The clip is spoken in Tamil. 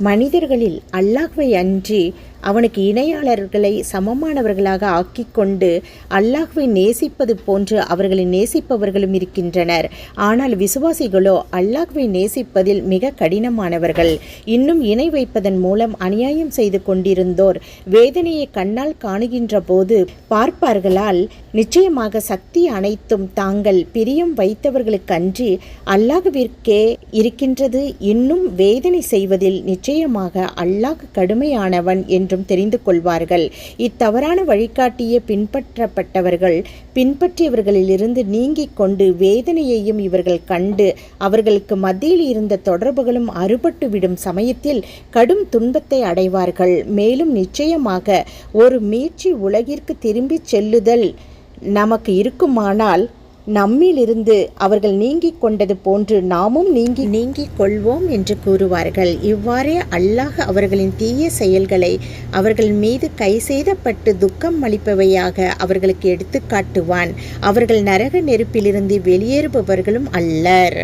மனிதர்களில் அல்லாஹ்வை அன்றி அவனுக்கு இணையாளர்களை சமமானவர்களாக ஆக்கி கொண்டு அல்லாஹ்வை நேசிப்பது போன்று அவர்களை நேசிப்பவர்களும் இருக்கின்றனர். ஆனால் விசுவாசிகளோ அல்லாஹ்வை நேசிப்பதில் மிக கடினமானவர்கள். இன்னும் இணை வைப்பதன் மூலம் அநியாயம் செய்து கொண்டிருந்தோர் வேதனையை கண்ணால் காணுகின்ற போது பார்ப்பார்களால் நிச்சயமாக சக்தி அனைத்தும் தாங்கள் பிரியம் வைத்தவர்களுக்கன்றி அல்லாஹ்விற்கே இருக்கின்றது. இன்னும் வேதனை செய்வதில் நிச்சயமாக அல்லாஹ் கடுமையானவன் என்று என்றும் தெரிந்து கொள்வார்கள். இத்தவறான வழிகாட்டிய பின்பற்றப்பட்டவர்கள் பின்பற்றியவர்களிலிருந்து நீங்கிக் கொண்டு வேதனையையும் இவர்கள் கண்டு அவர்களுக்கு மத்தியில் இருந்த தொடர்புகளும் அறுபட்டுவிடும் சமயத்தில் கடும் துன்பத்தை அடைவார்கள். மேலும் நிச்சயமாக ஒரு மீட்சி உலகிற்கு திரும்பிச் செல்லுதல் நமக்கு இருக்குமானால் நம்மிலிருந்து அவர்கள் நீங்கிக் கொண்டது போன்று நாமும் நீங்கி நீங்கிக் கொள்வோம் என்று கூறுவார்கள். இவ்வாறே அல்லாஹ் அவர்களின் தீய செயல்களை அவர்கள் மீது கை செய்தப்பட்டு துக்கம் அளிப்பவையாக அவர்களுக்கு எடுத்துக்காட்டுவான் அவர்கள் நரக நெருப்பிலிருந்து வெளியேறுபவர்களும் அல்லர்.